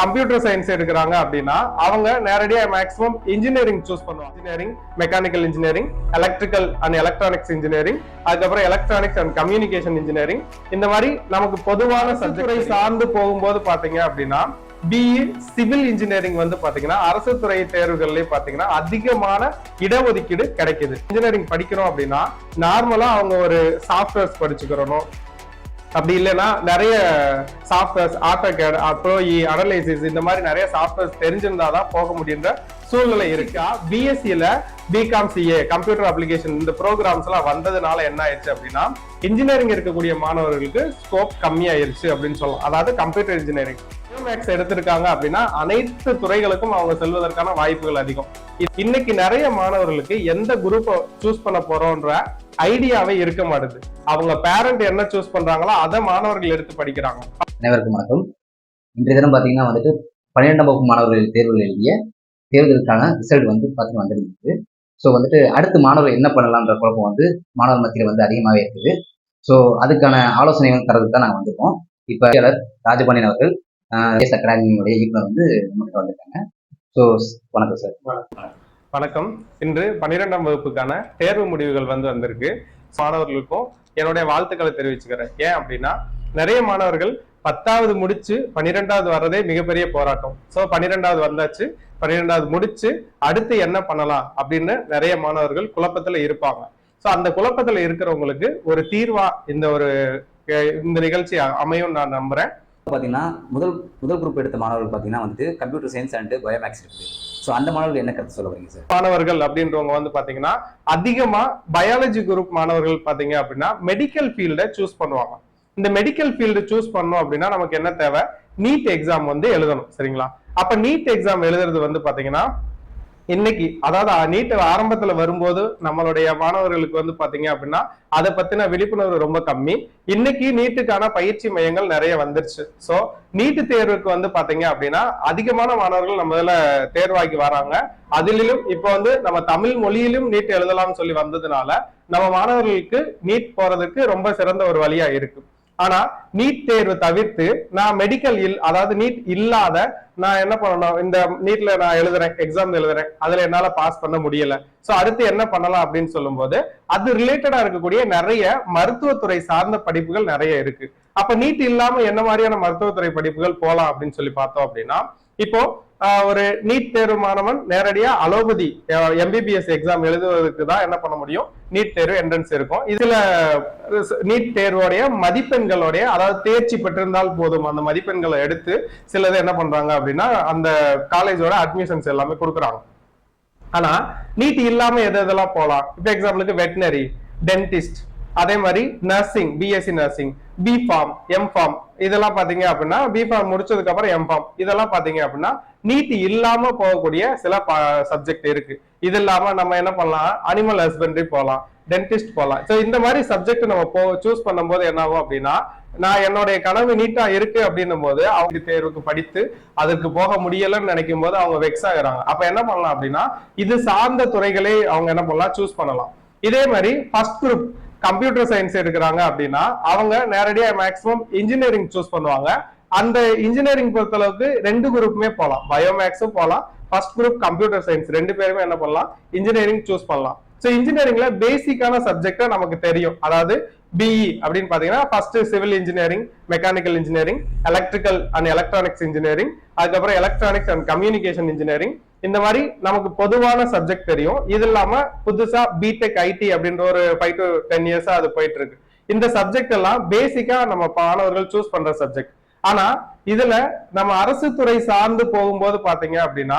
Computer science எடுக்கிறாங்க அப்படின்னா அவங்க நேரடியா மேக்ஸிமம் இன்ஜினியரிங் சூஸ் பண்ணுவாங்க. Engineering mechanical engineering electrical and electronics engineering அதுக்கப்புறம் எலக்ட்ரானிக்ஸ் அண்ட் கம்யூனிகேஷன் இன்ஜினியரிங் இந்த மாதிரி நமக்கு பொதுவான சப்ஜெக்ட் சார்ந்து போகும்போது பாத்தீங்க அப்படின்னா பிஇ சிவில் இன்ஜினியரிங் வந்து பாத்தீங்கன்னா அரசு துறை தேர்வுகள்லயே பாத்தீங்கன்னா அதிகமான இடஒதுக்கீடு கிடைக்குது. இன்ஜினியரிங் படிக்கிறோம் அப்படின்னா நார்மலா அவங்க ஒரு சாஃப்ட்வேர்ஸ் படிச்சுக்கிறணும். அப்படி இல்லைன்னா நிறைய சாஃப்ட்வேர்ஸ் ஆட்டோகேட் இ அனலைசிஸ் இந்த மாதிரி நிறைய சாஃப்ட்வேர்ஸ் தெரிஞ்சிருந்தா தான் போக முடியுன்ற சூழ்நிலை இருக்கா. பிஎஸ்சியில பிகாம் சிஏ கம்ப்யூட்டர் அப்ளிகேஷன் இந்த ப்ரோக்ராம்ஸ் எல்லாம் வந்ததுனால என்ன ஆயிடுச்சு அப்படின்னா இன்ஜினியரிங் இருக்கக்கூடிய மாணவர்களுக்கு ஸ்கோப் கம்மியாயிருச்சு அப்படின்னு சொல்லலாம். அதாவது கம்ப்யூட்டர் இன்ஜினியரிங் மேக்ஸ் எடுத்திருக்காங்க அப்படின்னா அனைத்து துறைகளுக்கும் அவங்க செல்வதற்கான வாய்ப்புகள் அதிகம். இன்னைக்கு நிறைய மாணவர்களுக்கு எந்த குரூப்பை சூஸ் பண்ண போறோம்ன்ற ஐடியாவே இருக்க மாட்டுது. அவங்க பேரண்ட் என்ன சூஸ் பண்றாங்களோ அதை மாணவர்கள் எடுத்து படிக்கிறாங்க. அனைவருக்கும் வணக்கம். இன்றைய தினம் பார்த்தீங்கன்னா வந்துட்டு பன்னிரெண்டாம் வகுப்பு மாணவர்கள் தேர்வுகள் எழுதிய தேர்தலுக்கான ரிசல்ட் வந்து பார்த்தீங்கன்னா வந்துருக்கு ஸோ வந்துட்டு அடுத்து மாணவர்கள் என்ன பண்ணலாம்ன்ற குழப்பம் வந்து மாணவர் மத்தியில் வந்து அதிகமாகவே இருக்குது. ஸோ அதுக்கான ஆலோசனை வந்து தரதுக்கு தான் நாங்கள் வந்திருக்கோம். இப்போ ராஜபாண்டியன் அவர்கள் எஸ் அகாடமியினுடைய இயக்குனர் வந்து நம்மகிட்ட வந்திருக்காங்க. ஸோ வணக்கம் சார். வணக்கம். இன்று பன்னிரெண்டாம் வகுப்புக்கான தேர்வு முடிவுகள் வந்து வந்திருக்கு. மாணவர்களுக்கும் என்னுடைய வாழ்த்துக்களை தெரிவிச்சுக்கிறேன். ஏன் அப்படின்னா நிறைய மாணவர்கள் பத்தாவது முடிச்சு பன்னிரெண்டாவது வர்றதே மிகப்பெரிய போராட்டம். சோ பன்னிரெண்டாவது வந்தாச்சு. பன்னிரெண்டாவது முடிச்சு அடுத்து என்ன பண்ணலாம் அப்படின்னு நிறைய மாணவர்கள் குழப்பத்துல இருப்பாங்க. சோ அந்த குழப்பத்துல இருக்கிறவங்களுக்கு ஒரு தீர்வா இந்த ஒரு இந்த நிகழ்ச்சி அமையும் நான் நம்புறேன். பார்த்தீங்கன்னா முதல் முதல் குரூப் எடுத்த மாணவர்கள் பார்த்தீங்கன்னா வந்துட்டு கம்ப்யூட்டர் சயின்ஸ் அண்ட் பயோமேக்ஸ் இருக்கு. ஸோ அந்த மாணவர்கள் என்ன கருத்து சொல்ல வரீங்க சார் மாணவர்கள் அப்படின்றவங்க வந்து பாத்தீங்கன்னா அதிகமா பயாலஜி குரூப் மாணவர்கள் பாத்தீங்க அப்படின்னா மெடிக்கல் ஃபீல்டை சூஸ் பண்ணுவாங்க. இந்த மெடிக்கல் ஃபீல்டு சூஸ் பண்ணோம் அப்படின்னா நமக்கு என்ன தேவை? நீட் எக்ஸாம் வந்து எழுதணும் சரிங்களா? அப்ப நீட் எக்ஸாம் எழுதுறது வந்து பாத்தீங்கன்னா இன்னைக்கு அதாவது நீட் ஆரம்பத்துல வரும்போது நம்மளுடைய மாணவர்களுக்கு வந்து பாத்தீங்க அப்படின்னா அதை பத்தின விழிப்புணர்வு ரொம்ப கம்மி. இன்னைக்கு நீட்டுக்கான பயிற்சி மையங்கள் நிறைய வந்துருச்சு. சோ நீட்டு தேர்வுக்கு வந்து பாத்தீங்க அப்படின்னா அதிகமான மாணவர்கள் நம்ம இதுல தேர்வாகி வராங்க. அதிலும் இப்ப வந்து நம்ம தமிழ் மொழியிலும் நீட் எழுதலாம்னு சொல்லி வந்ததுனால நம்ம மாணவர்களுக்கு நீட் போறதுக்கு ரொம்ப சிறந்த ஒரு வழியா இருக்கு. ஆனா நீட் தேர்வு தவிர்த்து நான் மெடிக்கல் இல் அதாவது நீட் இல்லாத நான் என்ன பண்ணணும்? இந்த நீட்ல நான் எழுதுறேன் எக்ஸாம் எழுதுறேன். அதுல என்னால பாஸ் பண்ண முடியல. சோ அடுத்து என்ன பண்ணலாம் அப்படின்னு சொல்லும்போது அது ரிலேட்டடா இருக்கக்கூடிய நிறைய மருத்துவத்துறை சார்ந்த படிப்புகள் நிறைய இருக்கு. அப்ப நீட் இல்லாம என்ன மாதிரியான மருத்துவத்துறை படிப்புகள் போலாம் அப்படின்னு சொல்லி பார்த்தோம் அப்படின்னா இப்போ ஒரு நீட் தேர்வு மாணவன் நேரடியா அலோபதி எம்பிபிஎஸ் எக்ஸாம் எழுதுவதற்கு தான் என்ன பண்ண முடியும்? நீட் தேர்வு என்ட்ரன்ஸ் இருக்கும். இதுல நீட் தேர்வோடைய மதிப்பெண்களுடைய அதாவது தேர்ச்சி பெற்றிருந்தால் போதும் அந்த மதிப்பெண்களை எடுத்து சிலது என்ன பண்றாங்க அப்படின்னா அந்த காலேஜோட அட்மிஷன்ஸ் எல்லாமே கொடுக்குறாங்க. ஆனா நீட் இல்லாம எது எதெல்லாம் போலாம்? இப்போ எக்ஸாம்பிளுக்கு வெட்டினரி டென்டிஸ்ட் அதே மாதிரி nursing BSc nursing B pharm M pharm இதெல்லாம் பாத்தீங்க அப்படின்னா பி ஃபார்ம் முடிச்சதுக்கு அப்புறம் எம் ஃபார்ம் இதெல்லாம் பாத்தீங்க அப்படின்னா நீட் இல்லாம போகக்கூடிய சில சப்ஜெக்ட் இருக்கு. இது இல்லாம நம்ம என்ன பண்ணலாம்? அனிமல் ஹஸ்பண்டரி போகலாம் டென்டிஸ்ட் போகலாம் ஸோ இந்த மாதிரி சப்ஜெக்ட் நம்ம போ சூஸ் பண்ணும்போது என்ன ஆகும் அப்படின்னா நான் என்னுடைய கனவு நீட்டா இருக்கு அப்படின்னும் போது அவங்க தேர்வுக்கு படித்து அதற்கு போக முடியலன்னு நினைக்கும் போது அவங்க வெக்ஸ் ஆகுறாங்க. அப்ப என்ன பண்ணலாம் அப்படின்னா இது சார்ந்த துறைகளை அவங்க என்ன பண்ணலாம்? சூஸ் பண்ணலாம். இதே மாதிரி ஃபர்ஸ்ட் குரூப் கம்ப்யூட்டர் சயின்ஸ் எடுக்கிறாங்க அப்படின்னா அவங்க நேரடியாக மேக்ஸிமம் இன்ஜினியரிங் சூஸ் பண்ணுவாங்க. அந்த இன்ஜினியரிங் பொறுத்தளவுக்கு ரெண்டு குரூப்புமே போகலாம் பயோமேக்ஸும் போகலாம் ஃபர்ஸ்ட் குரூப் கம்ப்யூட்டர் சயின்ஸ் ரெண்டு பேருமே என்ன பண்ணலாம்? இன்ஜினியரிங் சூஸ் பண்ணலாம். ஸோ இன்ஜினியரிங்ல பேசிக்கான சப்ஜெக்டா நமக்கு தெரியும். அதாவது பிஇ அப்படின்னு பாத்தீங்கன்னா first civil engineering mechanical engineering electrical and electronics engineering அதுக்கப்புறம் எலக்ட்ரானிக்ஸ் அண்ட் கம்யூனிகேஷன் இன்ஜினியரிங் இந்த மாதிரி நமக்கு பொதுவான சப்ஜெக்ட் தெரியும். இது இல்லாம புதுசா பிடெக் ஐடி அப்படின்ற ஒரு ஃபைவ் டு டென் இயர்ஸா அது போயிட்டு இருக்கு. இந்த சப்ஜெக்ட் எல்லாம் பேசிக்கா நம்ம மாணவர்கள் சூஸ் பண்ற சப்ஜெக்ட் ஆனா இதுல நம்ம அரசு துறை சார்ந்து போகும்போது பாத்தீங்க அப்படின்னா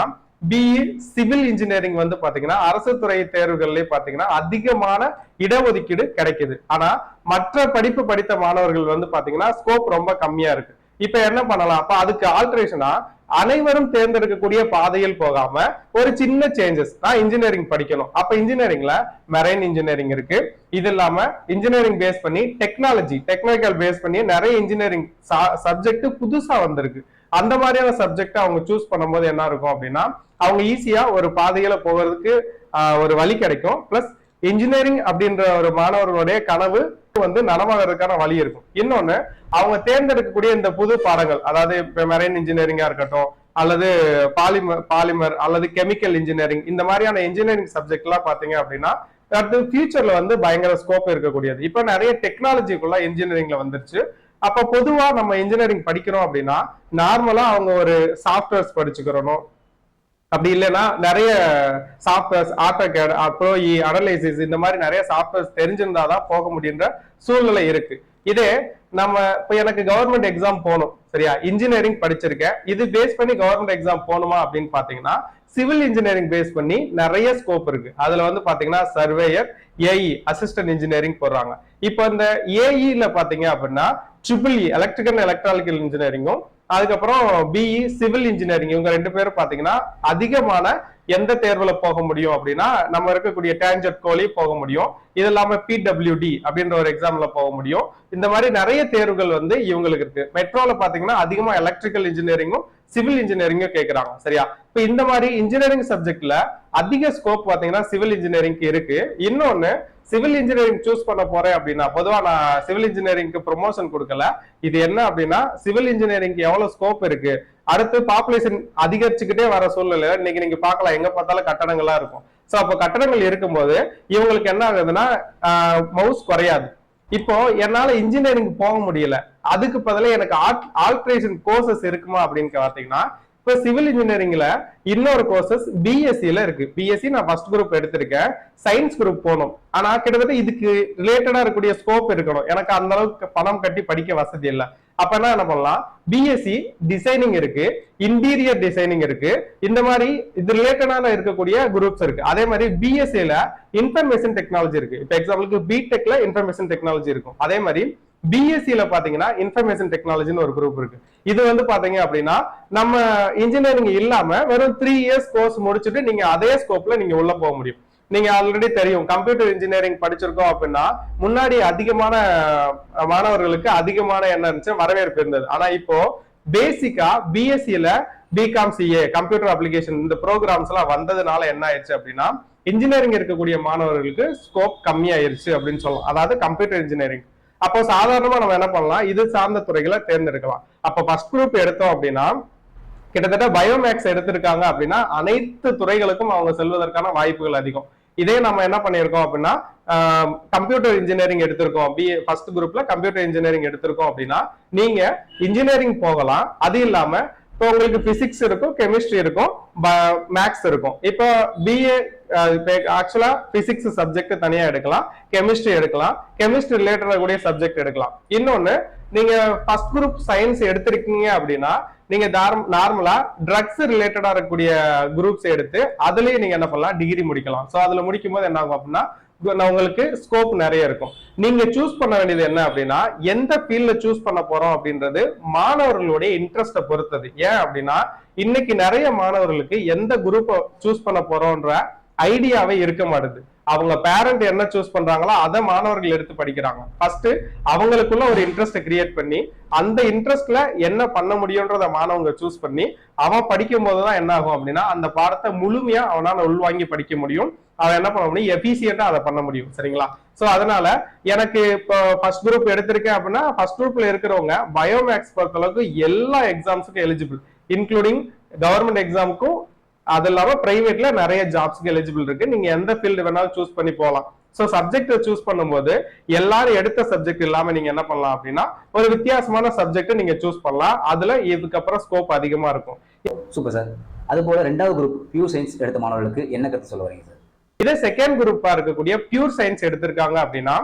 பிஇ சிவில் இன்ஜினியரிங் வந்து பாத்தீங்கன்னா அரசு துறை தேர்வுகள்லயே பாத்தீங்கன்னா அதிகமான இடஒதுக்கீடு கிடைக்குது. ஆனா மற்ற படிப்பு படித்த மாணவர்கள் வந்து பாத்தீங்கன்னா ஸ்கோப் ரொம்ப கம்மியா இருக்கு. இப்ப என்ன பண்ணலாம்? அப்ப அதுக்கு ஆல்ட்ரேஷனா அனைவரும் தேர்ந்தெடுக்கக்கூடிய பாதையில் போகாம ஒரு சின்ன சேஞ்சஸ் நான் இன்ஜினியரிங் படிக்கணும். அப்ப இன்ஜினியரிங்ல மெரைன் இன்ஜினியரிங் இருக்கு. இது இல்லாம இன்ஜினியரிங் பேஸ் பண்ணி டெக்னாலஜி டெக்னிக்கல் பேஸ் பண்ணி நிறைய இன்ஜினியரிங் சப்ஜெக்ட் புதுசா வந்திருக்கு. அந்த மாதிரியான சப்ஜெக்ட் அவங்க சூஸ் பண்ணும்போது என்ன இருக்கும் அப்படின்னா அவங்க ஈஸியா ஒரு பாதையில போகிறதுக்கு ஒரு வழி கிடைக்கும். பிளஸ் இன்ஜினியரிங் அப்படின்ற ஒரு மாணவர்களுடைய கனவு வந்து நனவாகிறதுக்கான வழி இருக்கும். இன்னொன்னு அவங்க தேர்ந்தெடுக்கக்கூடிய இந்த புது பாடங்கள் அதாவது இப்ப மெரைன் இன்ஜினியரிங்கா இருக்கட்டும் அல்லது பாலிமர் பாலிமர் அல்லது கெமிக்கல் இன்ஜினியரிங் இந்த மாதிரியான இன்ஜினியரிங் சப்ஜெக்ட் எல்லாம் பாத்தீங்க அப்படின்னா அடுத்து ஃபியூச்சர்ல வந்து பயங்கர ஸ்கோப் இருக்கக்கூடியது. இப்ப நிறைய டெக்னாலஜிக்குள்ள இன்ஜினியரிங்ல வந்துருச்சு. அப்ப பொதுவா நம்ம இன்ஜினியரிங் படிக்கிறோம் அப்படின்னா நார்மலா அவங்க ஒரு சாஃப்ட்வேர்ஸ் படிச்சுக்கிறணும் அப்படி இல்லைன்னா நிறைய சாஃப்ட்வேர்ஸ் ஆட்டோகேட் ப்ரோஇ அனலைசிஸ் இந்த மாதிரி நிறைய சாஃப்ட்வேர்ஸ் தெரிஞ்சிருந்தாதான் போக முடியுன்ற சூழ்நிலை இருக்கு. இதே நம்ம இப்போ எனக்கு கவர்மெண்ட் எக்ஸாம் போகணும் சரியா? இன்ஜினியரிங் படிச்சிருக்கேன். இது பேஸ் பண்ணி கவர்மெண்ட் எக்ஸாம் போகணுமா அப்படின்னு பாத்தீங்கன்னா சிவில் இன்ஜினியரிங் பேஸ் பண்ணி நிறைய ஸ்கோப் இருக்கு. அதுல வந்து பாத்தீங்கன்னா சர்வேயர் ஏஇ அசிஸ்டன்ட் இன்ஜினியரிங் போடுறாங்க. இப்போ இந்த ஏஇல பாத்தீங்க அப்படின்னா ட்ரிபிள் இ எலக்ட்ரிக்கல் எலக்ட்ரானிக்கல் இன்ஜினியரிங்கும் அதுக்கப்புறம் பிஇ சிவில் இன்ஜினியரிங் இவங்க ரெண்டு பேரும் பாத்தீங்கன்னா அதிகமான எந்த தேர்வுல போக முடியும் அப்படின்னா நம்ம இருக்கக்கூடிய டேஞ்சட் கோலி போக முடியும். இது இல்லாம பிடபிள்யூடி அப்படின்ற ஒரு எக்ஸாம்ல போக முடியும். இந்த மாதிரி நிறைய தேர்வுகள் வந்து இவங்களுக்கு இருக்கு. மெட்ரோல பாத்தீங்கன்னா அதிகமா எலக்ட்ரிக்கல் இன்ஜினியரிங்கும் சிவில் இன்ஜினியரிங்கும் கேட்கறாங்க சரியா? இப்ப இந்த மாதிரி இன்ஜினியரிங் சப்ஜெக்ட்ல அதிக ஸ்கோப் பாத்தீங்கன்னா சிவில் இன்ஜினியரிங்க்கு இருக்கு. இன்னொன்னு சிவில் இன்ஜினியரிங் சூஸ் பண்ண போறேன் அப்படின்னா பொதுவா நான் சிவில் இன்ஜினியரிங்க்கு ப்ரொமோஷன் கொடுக்கல. இது என்ன அப்படின்னா சிவில் இன்ஜினியரிங்க்கு எவ்வளவு ஸ்கோப் இருக்கு? அடுத்து பாப்புலேஷன் அதிகரிச்சுக்கிட்டே வர சூழ்நிலை இன்னைக்கு நீங்க பார்க்கலாம் எங்க பார்த்தாலும் கட்டடங்களா இருக்கும். சோ அப்ப கட்டடங்கள் இருக்கும்போது இவங்களுக்கு என்ன ஆகுதுன்னா மவுஸ் குறையாது. இப்போ என்னால இன்ஜினியரிங் போக முடியல. அதுக்கு பதிலா எனக்கு ஆல்ட்ரேஷன் கோர்சஸ் இருக்குமா அப்படின்னு பாத்தீங்கன்னா இப்ப சிவில் இன்ஜினியரிங்ல இன்னொரு கோர்சஸ் பிஎஸ்சியில இருக்கு. பிஎஸ்சி நான் ஃபர்ஸ்ட் குரூப் எடுத்திருக்கேன். சயின்ஸ் குரூப் போகணும். ஆனா கிட்டத்தட்ட இதுக்கு ரிலேட்டடா இருக்கக்கூடிய ஸ்கோப் இருக்கணும். எனக்கு அந்த அளவுக்கு பணம் கட்டி படிக்க வசதி இல்லை. அப்ப என்ன என்ன பண்ணலாம்? பிஎஸ்சி டிசைனிங் இருக்கு. இன்டீரியர் டிசைனிங் இருக்கு. இந்த மாதிரி இது ரிலேட்டடான இருக்கக்கூடிய குரூப்ஸ் இருக்கு. அதே மாதிரி பிஎஸ்சில இன்ஃபர்மேஷன் டெக்னாலஜி இருக்கு. இப்ப எக்ஸாம்பிளுக்கு பிடெக்ல இன்ஃபர்மேஷன் டெக்னாலஜி இருக்கும். அதே மாதிரி பிஎஸ்சில பாத்தீங்கன்னா இன்ஃபர்மேஷன் டெக்னாலஜின்னு ஒரு குரூப் இருக்கு. இது வந்து பாத்தீங்க அப்படின்னா நம்ம இன்ஜினியரிங் இல்லாம வெறும் த்ரீ இயர்ஸ் கோர்ஸ் முடிச்சுட்டு நீங்க அதே ஸ்கோப்ல நீங்க உள்ள போக முடியும். நீங்க ஆல்ரெடி தெரியும் கம்ப்யூட்டர் இன்ஜினியரிங் படிச்சிருக்கோம் அப்படின்னா முன்னாடி அதிகமான மாணவர்களுக்கு அதிகமான என்ன இருந்துச்சு வரவேற்பு இருந்தது. ஆனா இப்போ பேசிக்கா பிஎஸ்சில பிகாம் சிஏ கம்ப்யூட்டர் அப்ளிகேஷன் இந்த ப்ரோக்ராம்ஸ் எல்லாம் வந்ததுனால என்ன ஆயிடுச்சு அப்படின்னா இன்ஜினியரிங் இருக்கக்கூடிய மாணவர்களுக்கு ஸ்கோப் கம்மியாயிருச்சு அப்படின்னு சொல்லலாம். அதாவது கம்ப்யூட்டர் இன்ஜினியரிங் அப்போ சாதாரணமா நம்ம என்ன பண்ணலாம்? இது சார்ந்த துறைகளை தேர்ந்தெடுக்கலாம். அப்ப ஃபர்ஸ்ட் குரூப் எடுத்தோம் அப்படின்னா கிட்டத்தட்ட பயோமேக்ஸ் எடுத்திருக்காங்க அப்படின்னா அனைத்து துறைகளுக்கும் அவங்க செல்வதற்கான வாய்ப்புகள் அதிகம். இதே நம்ம என்ன பண்ணியிருக்கோம் அப்படின்னா கம்ப்யூட்டர் இன்ஜினியரிங் எடுத்திருக்கோம். பி ஃபர்ஸ்ட் குரூப்ல கம்ப்யூட்டர் இன்ஜினியரிங் எடுத்திருக்கோம் அப்படின்னா நீங்க இன்ஜினியரிங் போகலாம். அது இல்லாம இப்போ உங்களுக்கு பிசிக்ஸ் இருக்கும் கெமிஸ்ட்ரி இருக்கும் மேக்ஸ் இருக்கும். இப்போ பிஏ ஆக்சுவலா பிசிக்ஸ் சப்ஜெக்ட் தனியா எடுக்கலாம் கெமிஸ்ட்ரி எடுக்கலாம் கெமிஸ்ட்ரி ரிலேட்டடா கூடிய சப்ஜெக்ட் எடுக்கலாம். இன்னொன்னு நீங்க ஃபர்ஸ்ட் குரூப் சயின்ஸ் எடுத்திருக்கீங்க அப்படின்னா நீங்க நார்மலா ட்ரக்ஸ் ரிலேட்டடா இருக்கக்கூடிய குரூப்ஸ் எடுத்து அதுலயே நீங்க என்ன பண்ணலாம் டிகிரி முடிக்கலாம். சோ அதுல முடிக்கும் போது என்ன ஆகும் அப்படின்னா உங்களுக்கு ஸ்கோப் நிறைய இருக்கும். நீங்க சூஸ் பண்ண வேண்டியது என்ன அப்படின்னா எந்த ஃபீல்ட்ல சூஸ் பண்ண போறோம் அப்படின்றது மாணவர்களுடைய இன்ட்ரெஸ்ட பொறுத்தது. ஏன் அப்படின்னா இன்னைக்கு நிறைய மாணவர்களுக்கு எந்த குரூப்பை சூஸ் பண்ண போறோம்ன்ற ஐடியாவே இருக்க மாட்டுது. அவங்க பேரண்ட் என்ன சூஸ் பண்றாங்களோ அதை மாணவர்கள் எடுத்து படிக்கிறாங்க. ஃபர்ஸ்ட் அவங்களுக்குள்ள ஒரு இன்ட்ரெஸ்ட் கிரியேட் பண்ணி அந்த இன்ட்ரெஸ்ட்ல என்ன பண்ண முடியும்ன்றத மாணவங்க சூஸ் பண்ணி அவன் படிக்கும் போதுதான் என்ன ஆகும் அப்படின்னா அந்த பாடத்தை முழுமையா அவனால உள்வாங்கி படிக்க முடியும். அவன் என்ன பண்ண முடியும்? எஃபிசியண்டா அதை பண்ண முடியும். சரிங்களா? சோ அதனால எனக்கு இப்போ ஃபர்ஸ்ட் குரூப் எடுத்திருக்கேன் அப்படின்னா ஃபர்ஸ்ட் குரூப்ல இருக்கிறவங்க பயோமேக்ஸ் பொறுத்த அளவுக்கு எல்லா எக்ஸாம்ஸுக்கும் எலிஜிபிள் இன்க்ளூடிங் கவர்மெண்ட் எக்ஸாமுக்கும் அது இல்லாம பிரைவேட்ல நிறைய ஜாப்ஸ்க்கு எலிஜிபிள் இருக்கு. நீங்க எந்த ஃபீல்டு வேணாலும் சூஸ் பண்ணி போகலாம் சோ சப்ஜெக்ட் சூஸ் பண்ணும்போது எல்லாரும் எடுத்த சப்ஜெக்ட் இல்லாம நீங்க என்ன பண்ணலாம் அப்படின்னா ஒரு வித்தியாசமான சப்ஜெக்ட் நீங்க சூஸ் பண்ணலாம். அதுல இதுக்கப்புறம் ஸ்கோப் அதிகமா இருக்கும். சூப்பர் சார் அதுபோல ரெண்டாவது குரூப் பியூர் சயின்ஸ் எடுத்த மாணவர்களுக்கு என்ன கருத்து சொல்ல வரீங்க சார் இதே செகண்ட் குரூப்பா இருக்கக்கூடிய பியூர் சயின்ஸ் எடுத்திருக்காங்க அப்படின்னா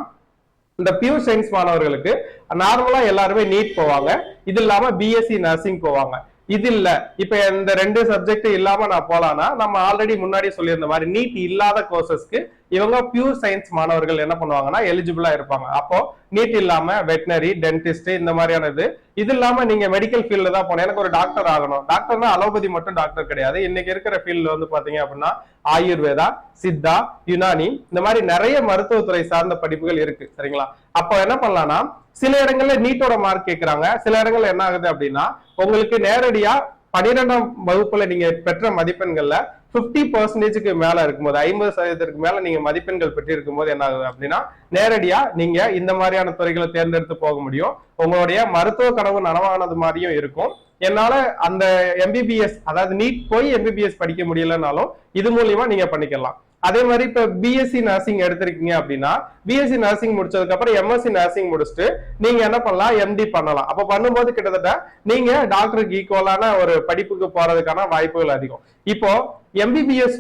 இந்த பியூர் சயின்ஸ் மாணவர்களுக்கு நார்மலா எல்லாருமே நீட் போவாங்க. இது இல்லாம பிஎஸ்சி நர்சிங் போவாங்க. இது இல்ல இப்ப இந்த ரெண்டு சப்ஜெக்ட் இல்லாம நான் போலாம்னா நம்ம ஆல்ரெடி முன்னாடி சொல்லியிருந்த மாதிரி நீட் இல்லாத கோர்சஸ்க்கு இவங்க பியூர் சயின்ஸ் மாணவர்கள் என்ன பண்ணுவாங்கன்னா எலிஜிபிளா இருப்பாங்க. அப்போ நீட் இல்லாம வெட்டினரி டென்டிஸ்ட் இந்த மாதிரியான இது இது இல்லாம நீங்க மெடிக்கல் ஃபீல்ட்ல தான் போனோம் எனக்கு ஒரு டாக்டர் ஆகணும். டாக்டர்னா அலோபதி மட்டும் டாக்டர் கிடையாது. இன்னைக்கு இருக்கிற ஃபீல்ட்ல வந்து பாத்தீங்க அப்படின்னா ஆயுர்வேதா சித்தா யுனானி இந்த மாதிரி நிறைய மருத்துவத்துறை சார்ந்த படிப்புகள் இருக்கு. சரிங்களா? அப்போ என்ன பண்ணலாம்னா சில இடங்கள்ல நீட்டோட மார்க் கேட்கறாங்க சில இடங்கள்ல என்ன ஆகுது அப்படின்னா உங்களுக்கு நேரடியா பன்னிரெண்டாம் வகுப்புல நீங்க பெற்ற மதிப்பெண்கள்ல பிப்டி பர்சன்டேஜுக்கு மேல இருக்கும்போது ஐம்பது சதவீதத்துக்கு மேல நீங்க மதிப்பெண்கள் பெற்று இருக்கும்போது என்ன ஆகுது அப்படின்னா நேரடியா நீங்க இந்த மாதிரியான துறைகளை தேர்ந்தெடுத்து போக முடியும். உங்களுடைய மருத்துவ கனவு நனவானது மாதிரியும் இருக்கும். என்னால அந்த எம்பிபிஎஸ் அதாவது நீட் போய் எம்பிபிஎஸ் படிக்க முடியலனாலும் இது மூலியமா நீங்க பண்ணிக்கலாம். அதே மாதிரி இப்ப பிஎஸ்சி நர்சிங் எடுத்திருக்கீங்க அப்படின்னா பிஎஸ்சி நர்சிங் முடிச்சதுக்கு அப்புறம் எம்எஸ்சி நர்சிங் முடிச்சுட்டு நீங்க என்ன பண்ணலாம்? எம்டி பண்ணலாம். அப்ப பண்ணும்போது கிட்டத்தட்ட நீங்க டாக்டருக்கு ஈக்குவலான ஒரு படிப்புக்கு போறதுக்கான வாய்ப்புகள் அதிகம். இப்போ எம்பிபிஎஸ்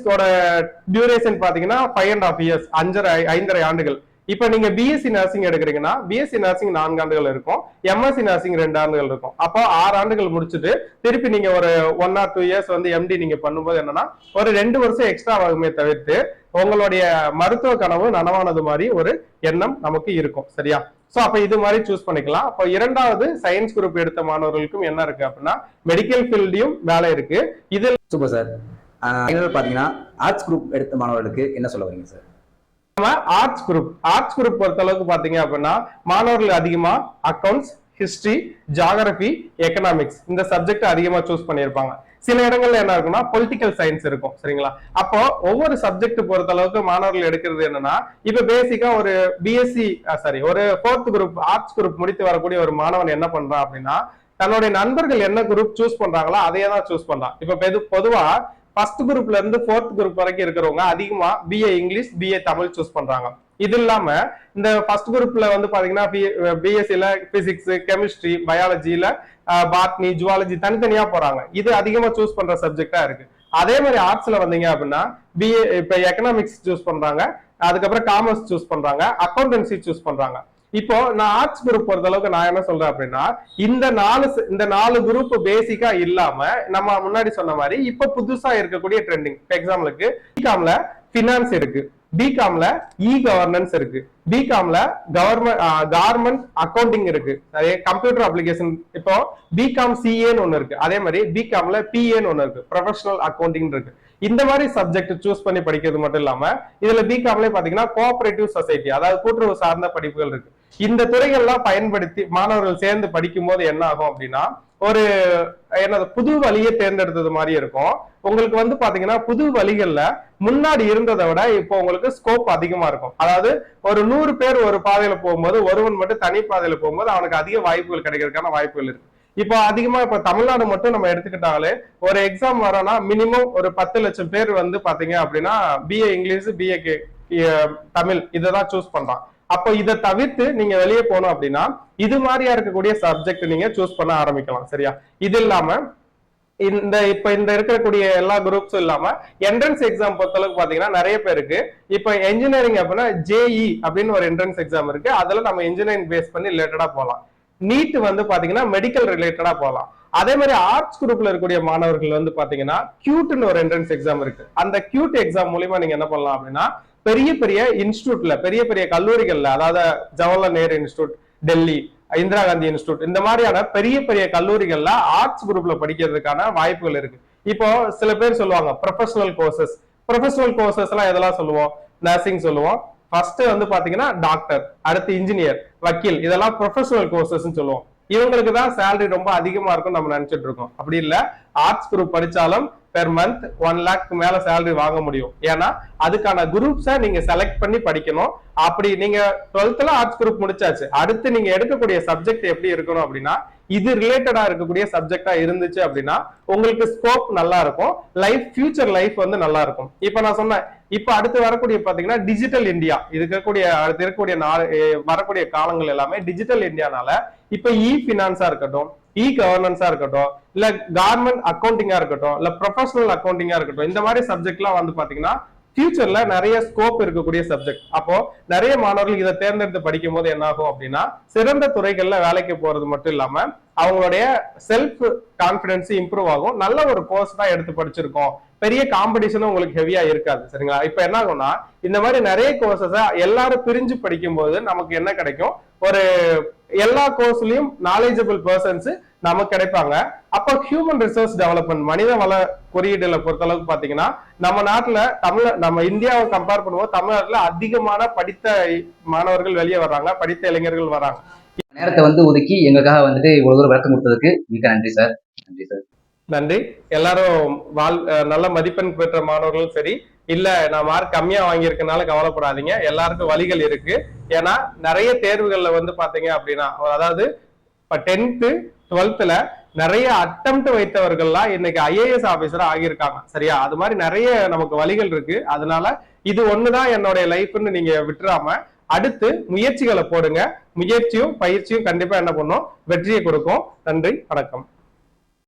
டியூரேஷன் பாத்தீங்கன்னா ஃபைவ் அண்ட் ஆஃப் இயர்ஸ் அஞ்சரை ஐந்தரை ஆண்டுகள். இப்ப நீங்க பிஎஸ்சி நர்சிங் எடுக்கிறீங்கன்னா பிஎஸ்சி நர்சிங் நான்கு ஆண்டுகள் இருக்கும். எம்எஸ்சி நர்சிங் ரெண்டு ஆண்டுகள் இருக்கும். அப்போ ஆறு ஆண்டுகள் முடிச்சுட்டு திருப்பி நீங்க ஒரு ஒன் ஆர் டூ இயர்ஸ் வந்து எம்டி நீங்க பண்ணும்போது என்னன்னா ஒரு ரெண்டு வருஷம் எக்ஸ்ட்ரா ஆகுமே தவிர்த்து உங்களுடைய மருத்துவ கனவு நனவானது மாதிரி ஒரு எண்ணம் நமக்கு இருக்கும். சரியா? ஸோ அப்போ இது மாதிரி சூஸ் பண்ணிக்கலாம். அப்போ இரண்டாவது சயின்ஸ் குரூப் எடுத்த மாணவர்களுக்கும் என்ன இருக்கு அப்படின்னா மெடிக்கல் ஃபீல்டையும் வேலை இருக்கு. இது சூப்பர் சார். பார்த்தீங்கன்னா ஆர்ட்ஸ் குரூப் எடுத்த மாணவர்களுக்கு என்ன சொல்ல வரீங்க சார் நம்ம ஆர்ட்ஸ் குரூப் ஆர்ட்ஸ் குரூப் பொறுத்த அளவுக்கு பாத்தீங்க அப்படின்னா மாணவர்கள் அதிகமா அக்கவுண்ட்ஸ் ஹிஸ்டரி ஜாகிரபி எக்கனாமிக்ஸ் இந்த சப்ஜெக்ட் அதிகமா சூஸ் பண்ணியிருப்பாங்க. சில இடங்கள்ல என்ன இருக்கும்னா பொலிட்டிக்கல் சயின்ஸ் இருக்கும் சரிங்களா? அப்போ ஒவ்வொரு சப்ஜெக்ட் பொறுத்த அளவுக்கு மாணவர்கள் எடுக்கிறது என்னன்னா இப்ப பேசிக்கா ஒரு பிஎஸ்சி சாரி ஒரு ஃபோர்த் குரூப் ஆர்ட்ஸ் குரூப் முடித்து வரக்கூடிய ஒரு மாணவன் என்ன பண்றான் அப்படின்னா தன்னுடைய நண்பர்கள் என்ன குரூப் சூஸ் பண்றாங்களோ அதையே தான் சூஸ் பண்றான். இப்ப பொதுவா ஃபர்ஸ்ட் குரூப்ல இருந்து ஃபோர்த் குரூப் வரைக்கும் இருக்கிறவங்க அதிகமா BA English BA Tamil choose பண்றாங்க. இது இல்லாம இந்த ஃபர்ஸ்ட் குரூப்ல வந்து பாத்தீங்கன்னா பிஎஸ்சில பிசிக்ஸ் கெமிஸ்ட்ரி பயாலஜில பாட்னி ஜுவாலஜி தனித்தனியா போறாங்க. இது அதிகமா சூஸ் பண்ற சப்ஜெக்டா இருக்கு. அதே மாதிரி ஆர்ட்ஸ்ல வந்தீங்க அப்படின்னா பிஏ இப்ப எக்கனாமிக்ஸ் சூஸ் பண்றாங்க. அதுக்கப்புறம் காமர்ஸ் சூஸ் பண்றாங்க. அக்கௌண்டன்சி சூஸ் பண்றாங்க. இப்போ நான் ஆர்ட்ஸ் குரூப் பொறுத்த அளவுக்கு நான் என்ன சொல்றேன் அப்படின்னா இந்த நாலு ச- இந்த நாலு குரூப் பேசிக்கா இல்லாம நம்ம முன்னாடி சொன்ன மாதிரி இப்ப புதுசா இருக்கக்கூடிய ட்ரெண்டிங் எக்ஸாம்பிளுக்கு பிகாம்ல பினான்ஸ் இருக்கு. பிகாம்ல இ கவர்னன்ஸ் இருக்கு. பிகாம்ல கவர்மெண்ட் கார்மெண்ட் அக்கௌண்டிங் இருக்கு. அதே கம்ப்யூட்டர் அப்ளிகேஷன் இப்போ பிகாம் சிஏன்னு ஒண்ணு இருக்கு. அதே மாதிரி பிகாம்ல பிஏன்னு ஒண்ணு இருக்கு. ப்ரொஃபஷனல் அக்கௌண்டிங் இருக்கு. இந்த மாதிரி சப்ஜெக்ட் சூஸ் பண்ணி படிக்கிறது மட்டும் இல்லாம இதுல பிகாம்ல பாத்தீங்கன்னா கோஆபரேட்டிவ் சொசைட்டி அதாவது கூட்டுறவு சார்ந்த படிப்புகள் இருக்கு. இந்த துறைகள்லாம் பயன்படுத்தி மாணவர்கள் சேர்ந்து படிக்கும் போது என்ன ஆகும் அப்படின்னா ஒரு என்னது புது வழியை தேர்ந்தெடுத்தது மாதிரி இருக்கும். உங்களுக்கு வந்து பாத்தீங்கன்னா புது வழிகள்ல முன்னாடி இருந்ததை விட இப்போ உங்களுக்கு ஸ்கோப் அதிகமா இருக்கும். அதாவது ஒரு நூறு பேர் ஒரு பாதையில போகும்போது ஒருவன் மட்டும் தனி பாதையில போகும்போது அவனுக்கு அதிக வாய்ப்புகள் கிடைக்கிறதுக்கான வாய்ப்புகள் இருக்கு. இப்போ அதிகமா இப்ப தமிழ்நாடு மட்டும் நம்ம எடுத்துக்கிட்டாலே ஒரு எக்ஸாம் வரோம்னா மினிமம் ஒரு பத்து லட்சம் பேர் வந்து பாத்தீங்க அப்படின்னா பிஏ இங்கிலீஷ் பிஏ தமிழ் இதை தான் சூஸ் பண்றான். அப்போ இதை தவிர்த்து நீங்க வெளியே போனோம் அப்படின்னா இது மாதிரியா இருக்கக்கூடிய சப்ஜெக்ட் நீங்க சூஸ் பண்ண ஆரம்பிக்கலாம் சரியா? இது இல்லாம இந்த இப்ப இந்த இருக்கக்கூடிய எல்லா குரூப்ஸும் இல்லாம என்ட்ரன்ஸ் எக்ஸாம் பொறுத்தளவுக்கு பாத்தீங்கன்னா நிறைய பேருக்கு இப்ப இன்ஜினியரிங் அப்படின்னா ஜேஇ அப்படின்னு ஒரு என்ட்ரன்ஸ் எக்ஸாம் இருக்கு. அதுல நம்ம இன்ஜினியரிங் பேஸ் பண்ணி ரிலேட்டடா போகலாம் நீட் வந்து பாத்தீங்கன்னா மெடிக்கல் ரிலேட்டடா போகலாம் அதே மாதிரி ஆர்ட்ஸ் குரூப்ல இருக்கக்கூடிய மாணவர்கள் வந்து பாத்தீங்கன்னா கியூட்னு ஒரு என்ட்ரன்ஸ் எக்ஸாம் இருக்கு. அந்த கியூட் எக்ஸாம் மூலியமா நீங்க என்ன பண்ணலாம் அப்படின்னா பெரிய பெரிய இன்ஸ்டியூட்ல பெரிய பெரிய கல்லூரிகள்ல அதாவது ஜவஹர்லால் நேரு இன்ஸ்டியூட் டெல்லி இந்திரா காந்தி இன்ஸ்டியூட் இந்த மாதிரியான பெரிய பெரிய கல்லூரிகள்ல ஆர்ட்ஸ் குரூப்ல படிக்கிறதுக்கான வாய்ப்புகள் இருக்கு. இப்போ சில பேர் சொல்லுவாங்க ப்ரொஃபஷனல் கோர்சஸ் ப்ரொஃபஷனல் கோர்சஸ் எல்லாம் எதெல்லாம் சொல்லுவோம்? நர்சிங் சொல்லுவோம். ஃபர்ஸ்ட் வந்து பாத்தீங்கன்னா டாக்டர் அடுத்து இன்ஜினியர் வக்கீல் இதெல்லாம் ப்ரொஃபஷனல் கோர்சஸ் சொல்லுவோம். இவங்களுக்கு தான் சேலரி ரொம்ப அதிகமா இருக்கும் நம்ம நினைச்சிட்டு இருக்கோம். அப்படி இல்ல ஆர்ட்ஸ் குரூப் படிச்சாலும் பெர் மந்த் ஒன் லேக் மேல சேலரி வாங்க முடியும். ஏன்னா அதுக்கான குரூப்ஸை நீங்க செலக்ட் பண்ணி படிக்கணும். அப்படி நீங்க டுவெல்த்ல ஆர்ட்ஸ் குரூப் முடிச்சாச்சு. அடுத்து நீங்க எடுக்கக்கூடிய சப்ஜெக்ட் எப்படி இருக்கணும் அப்படின்னா இது ரிலேட்டடா இருக்கக்கூடிய சப்ஜெக்டா இருந்துச்சு அப்படின்னா உங்களுக்கு ஸ்கோப் நல்லா இருக்கும். லைஃப் ஃபியூச்சர் லைஃப் வந்து நல்லா இருக்கும். இப்ப நான் சொன்னேன் இப்ப அடுத்து வரக்கூடிய பாத்தீங்கன்னா டிஜிட்டல் இந்தியா இது இருக்கக்கூடிய அடுத்து இருக்கக்கூடிய நாள் வரக்கூடிய காலங்கள் எல்லாமே டிஜிட்டல் இந்தியானால இப்ப இ பினான்ஸா இருக்கட்டும் இ கவர்னன்ஸா இருக்கட்டும் இல்ல கார்மெண்ட் அக்கௌண்டிங்கா இருக்கட்டும் இல்ல ப்ரொஃபஷனல் அக்கௌண்டிங்கா இருக்கட்டும் இந்த மாதிரி சப்ஜெக்ட்லாம் வந்து பாத்தீங்கன்னா ஃபியூச்சர்ல நிறைய ஸ்கோப் இருக்கக்கூடிய சப்ஜெக்ட் அப்போ நிறைய மாணவர்கள் இதை தேர்ந்தெடுத்து படிக்கும் போது என்ன ஆகும் அப்படின்னா சிறந்த துறைகள்ல வேலைக்கு போறது மட்டும் இல்லாம அவங்களுடைய செல்ஃப் கான்பிடன்ஸ் இம்ப்ரூவ் ஆகும். நல்ல ஒரு கோர்ஸ் தான் எடுத்து படிச்சிருக்கோம். பெரிய காம்படிஷனும் உங்களுக்கு ஹெவியா இருக்காது சரிங்களா? இப்ப என்ன ஆகும்னா இந்த மாதிரி நிறைய கோர்சஸ எல்லாரும் பிரிஞ்சு படிக்கும்போது நமக்கு என்ன கிடைக்கும்? ஒரு எல்லா கோர்ஸ்லயும் நாலேஜபிள் பர்சன்ஸ் நமக்கு கிடைப்பாங்க. அப்போ ஹியூமன் ரிசோர்ஸ் டெவலப்மெண்ட் மனித வள குறியீடுல பொறுத்தளவுக்கு பாத்தீங்கன்னா நம்ம நாட்டுல தமிழ நம்ம இந்தியாவை கம்பேர் பண்ணுவோம் தமிழ்நாட்டுல அதிகமான படித்த மாணவர்கள் வெளியே வர்றாங்க படித்த இளைஞர்கள் வராங்க. நேரத்தை வந்து ஒதுக்கி எங்களுக்காக வந்துட்டு இவ்வளவு தூரம் விளக்கம் கொடுத்ததுக்கு மிக்க நன்றி சார் நன்றி சார் நன்றி. எல்லாரும் வாழ் நல்ல மதிப்பெண் பெற்ற மாணவர்களும் சரி இல்ல நான் மார்க் கம்மியா வாங்கியிருக்கனால கவலைப்படாதீங்க. எல்லாருக்கும் வழிகள் இருக்கு. ஏன்னா நிறைய தேர்வுகள்ல வந்து பாத்தீங்க அப்படின்னா அதாவது இப்ப டென்த்து டுவெல்த்துல நிறைய அட்டம்ப்ட் வைத்தவர்கள்லாம் இன்னைக்கு ஐஏஎஸ் ஆபீசரா ஆகியிருக்காங்க. சரியா? அது மாதிரி நிறைய நமக்கு வழிகள் இருக்கு. அதனால இது ஒண்ணுதான் என்னுடைய லைஃப்னு நீங்க விட்டுறாம அடுத்து முயற்சிகளை போடுங்க. முயற்சியும் பயிற்சியும் கண்டிப்பா என்ன பண்ணும்? வெற்றியை கொடுக்கும். நன்றி. வணக்கம்.